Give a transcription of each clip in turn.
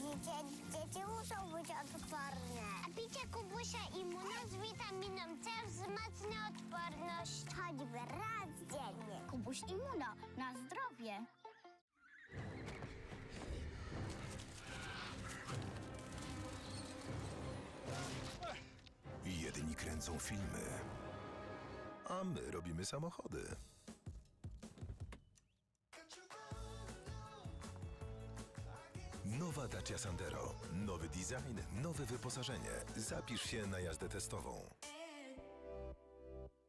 dzień dzieci muszą być odporne. A picie kubusia imuna z witaminą C wzmacnia odporność. Choćby raz dziennie. Kubuś imuna na zdrowie. Jedni kręcą filmy, a my robimy samochody. Nowa Dacia Sandero. Nowy design, nowe wyposażenie. Zapisz się na jazdę testową.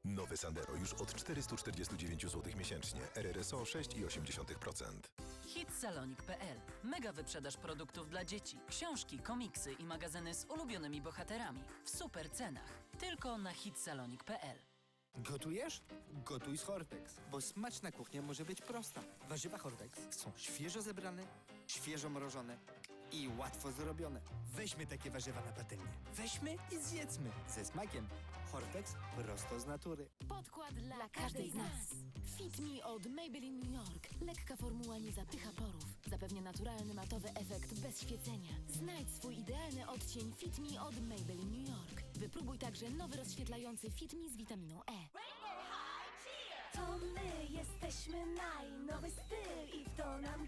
Nowy Sandero już od 449 zł miesięcznie. RRSO 6,8%. Hitsalonik.pl Mega wyprzedaż produktów dla dzieci. Książki, komiksy i magazyny z ulubionymi bohaterami. W super cenach. Tylko na hitsalonik.pl Gotujesz? Gotuj z Hortex, bo smaczna kuchnia może być prosta. Warzywa Hortex są świeżo zebrane, świeżo mrożone i łatwo zrobione. Weźmy takie warzywa na patelnię. Weźmy i zjedzmy ze smakiem. Hortex prosto z natury. Podkład dla każdej z nas. Fit Me od Maybelline New York. Lekka formuła nie zapycha porów. Zapewnia naturalny matowy efekt bez świecenia. Znajdź swój idealny odcień Fit Me od Maybelline New York. Wypróbuj także nowy rozświetlający Fit Me z witaminą E. To my jesteśmy naj, nowy styl i w to nam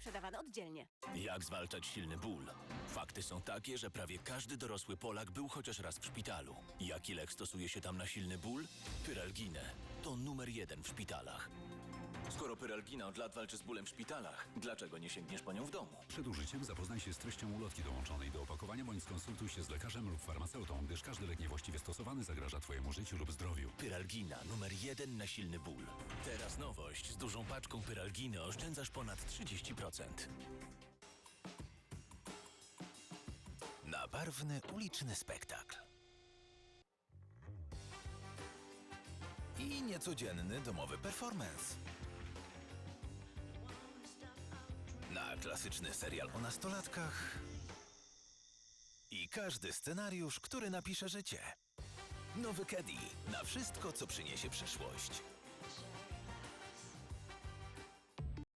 sprzedawane oddzielnie. Jak zwalczać silny ból? Fakty są takie, że prawie każdy dorosły Polak był chociaż raz w szpitalu. Jaki lek stosuje się tam na silny ból? Pyralginę. To numer jeden w szpitalach. Skoro Pyralgina od lat walczy z bólem w szpitalach, dlaczego nie sięgniesz po nią w domu? Przed użyciem zapoznaj się z treścią ulotki dołączonej do opakowania bądź skonsultuj się z lekarzem lub farmaceutą, gdyż każdy lek niewłaściwie stosowany zagraża Twojemu życiu lub zdrowiu. Pyralgina, numer jeden na silny ból. Teraz nowość. Z dużą paczką Pyralginy oszczędzasz ponad 30%. Na barwny uliczny spektakl. I niecodzienny domowy performance. Klasyczny serial o nastolatkach. I każdy scenariusz, który napisze życie. Nowy Caddy. Na wszystko, co przyniesie przyszłość.